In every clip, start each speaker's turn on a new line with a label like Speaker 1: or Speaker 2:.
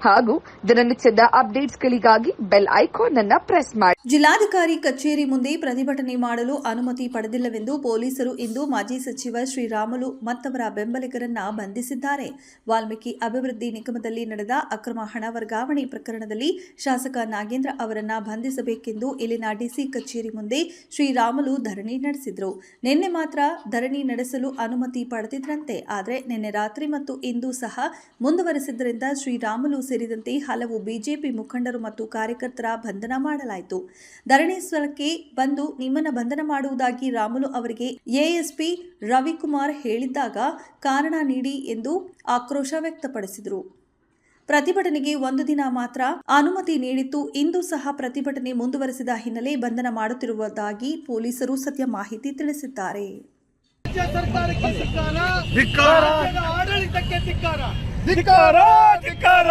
Speaker 1: ಹಾಗೂ ದಿನನಿತ್ಯದ ಅಪ್ಡೇಟ್ಸ್ಗಳಿಗಾಗಿ ಬೆಲ್ ಐಕಾನ್ ಅನ್ನು ಪ್ರೆಸ್ ಮಾಡಿ
Speaker 2: ಜಿಲ್ಲಾಧಿಕಾರಿ ಕಚೇರಿ ಮುಂದೆ ಪ್ರತಿಭಟನೆ ಮಾಡಲು ಅನುಮತಿ ಪಡೆದಿಲ್ಲವೆಂದು ಪೊಲೀಸರು ಇಂದು ಮಾಜಿ ಸಚಿವ ಶ್ರೀರಾಮುಲು ಮತ್ತವರ ಬೆಂಬಲಿಗರನ್ನ ಬಂಧಿಸಿದ್ದಾರೆ. ವಾಲ್ಮೀಕಿ ಅಭಿವೃದ್ಧಿ ನಿಗಮದಲ್ಲಿ ನಡೆದ ಅಕ್ರಮ ಹಣ ವರ್ಗಾವಣೆ ಪ್ರಕರಣದಲ್ಲಿ ಶಾಸಕ ನಾಗೇಂದ್ರ ಅವರನ್ನ ಬಂಧಿಸಬೇಕೆಂದು ಇಲ್ಲಿನ ಡಿಸಿ ಕಚೇರಿ ಮುಂದೆ ಶ್ರೀರಾಮುಲು ಧರಣಿ ನಡೆಸಿದ್ರು. ನಿನ್ನೆ ಮಾತ್ರ ಧರಣಿ ನಡೆಸಲು ಅನುಮತಿ ಪಡೆದಿದ್ರಂತೆ, ಆದರೆ ನಿನ್ನೆ ರಾತ್ರಿ ಮತ್ತು ಇಂದು ಸಹ ಮುಂದುವರೆಸಿದ್ದರಿಂದ ಶ್ರೀರಾಮುಲು ಸೇರಿದಂತೆ ಹಲವು ಬಿಜೆಪಿ ಮುಖಂಡರು ಮತ್ತು ಕಾರ್ಯಕರ್ತರ ಬಂಧನ ಮಾಡಲಾಯಿತು. ಧರಣಿ ಸ್ಥಳಕ್ಕೆ ಬಂದು ನಿಮ್ಮನ್ನು ಬಂಧನ ಮಾಡುವುದಾಗಿ ರಾಮುಲು ಅವರಿಗೆ ಎಎಸ್ಪಿ ರವಿಕುಮಾರ್ ಹೇಳಿದ್ದಾಗ ಕಾರಣ ನೀಡಿ ಎಂದು ಆಕ್ರೋಶ ವ್ಯಕ್ತಪಡಿಸಿದರು. ಪ್ರತಿಭಟನೆಗೆ ಒಂದು ದಿನ ಮಾತ್ರ ಅನುಮತಿ ನೀಡಿತ್ತು. ಇಂದು ಸಹ ಪ್ರತಿಭಟನೆ ಮುಂದುವರೆಸಿದ ಹಿನ್ನೆಲೆ ಬಂಧನ ಮಾಡುತ್ತಿರುವುದಾಗಿ ಪೊಲೀಸರು ಸದ್ಯ ಮಾಹಿತಿ ತಿಳಿಸಿದ್ದಾರೆ.
Speaker 3: ಸರ್ಕಾರಕ್ಕೆ ಆಡಳಿತಕ್ಕೆ ಧಿಕ್ಕಾರ.
Speaker 4: ಧಿಕ್ಕಾರ ಧಿಕ್ಕಾರ.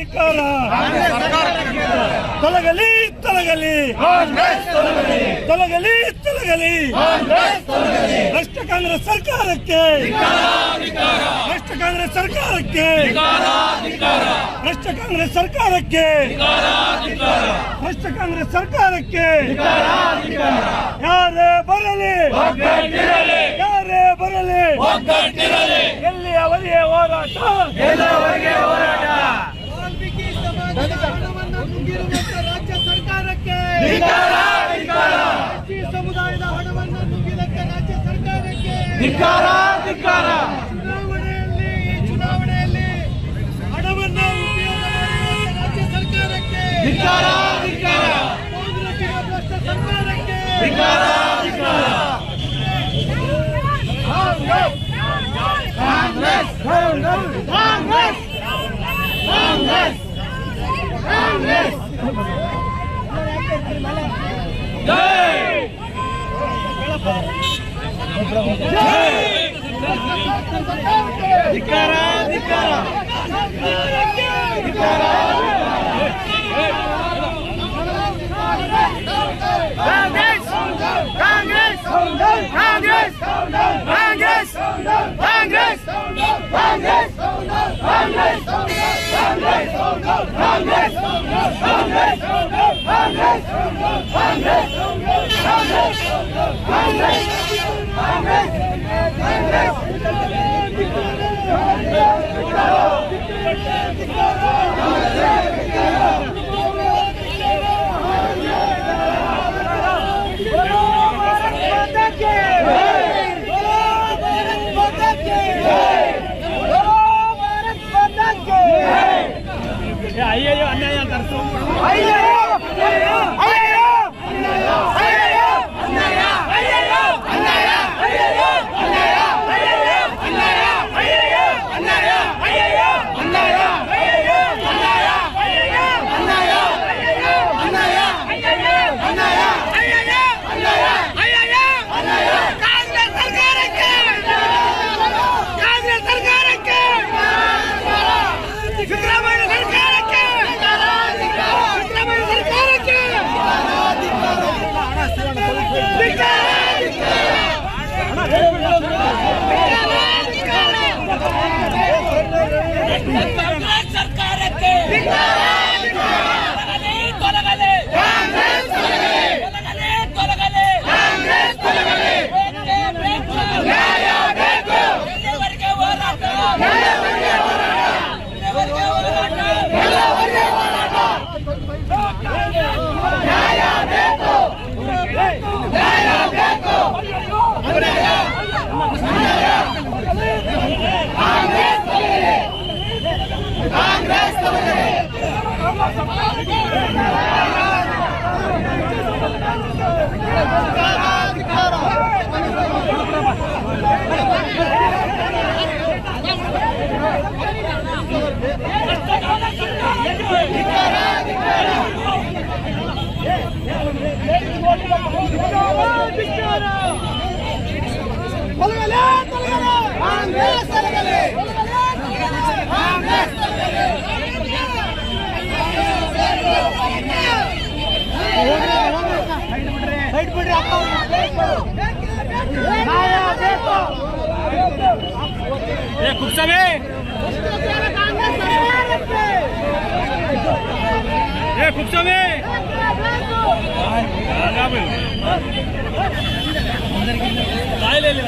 Speaker 4: ಧಿಕ್ಕಾರ ತೊಲಗಲಿ ತೊಲಗಲಿ. ತೊಲಗಲಿ ತೊಲಗಲಿ. ಭ್ರಷ್ಟ ಕಾಂಗ್ರೆಸ್ ಸರ್ಕಾರಕ್ಕೆ. ಭ್ರಷ್ಟ ಕಾಂಗ್ರೆಸ್ ಸರ್ಕಾರಕ್ಕೆ. ಭ್ರಷ್ಟ ಕಾಂಗ್ರೆಸ್ ಸರ್ಕಾರಕ್ಕೆ. ಭ್ರಷ್ಟ ಕಾಂಗ್ರೆಸ್ ಸರ್ಕಾರಕ್ಕೆ. ಯಾರೇ ಬರಲಿ. ಯಾರೇ ಬರಲಿ. ಎಲ್ಲಿಯವರೆಗೆ ಹೋರಾಟ.
Speaker 3: ವಾಲ್ಮೀಕಿ ಧಿಕ್ಕಾರ ಧಿಕ್ಕಾರ ಚುನಾವಣೆಯಲ್ಲಿ ಈ ಚುನಾವಣೆಯಲ್ಲಿ ಹಣವನ್ನು ರಾಜ್ಯ ಸರ್ಕಾರಕ್ಕೆ ಧಿಕ್ಕಾರ ಧಿಕ್ಕಾರ ಸರ್ಕಾರಕ್ಕೆ
Speaker 4: ಧಿಕ್ಕಾರ ಧಿಕ್ಕಾರ ಕಾಂಗ್ರೆಸ್
Speaker 3: ಕಾಂಗ್ರೆಸ್ ಕಾಂಗ್ರೆಸ್ ಕಾಂಗ್ರೆಸ್. ಜೈ. ಧಿಕಾರ ಧಿಕಾರ ಧಿಕಾರ
Speaker 4: ಬೈಟ್ ಬಿಡ್ರಿ
Speaker 3: ಅಕ್ಕ ಕುರ್ಸವೆ
Speaker 4: ಏ ಕುರ್ಸವೆ
Speaker 3: కాయలేదు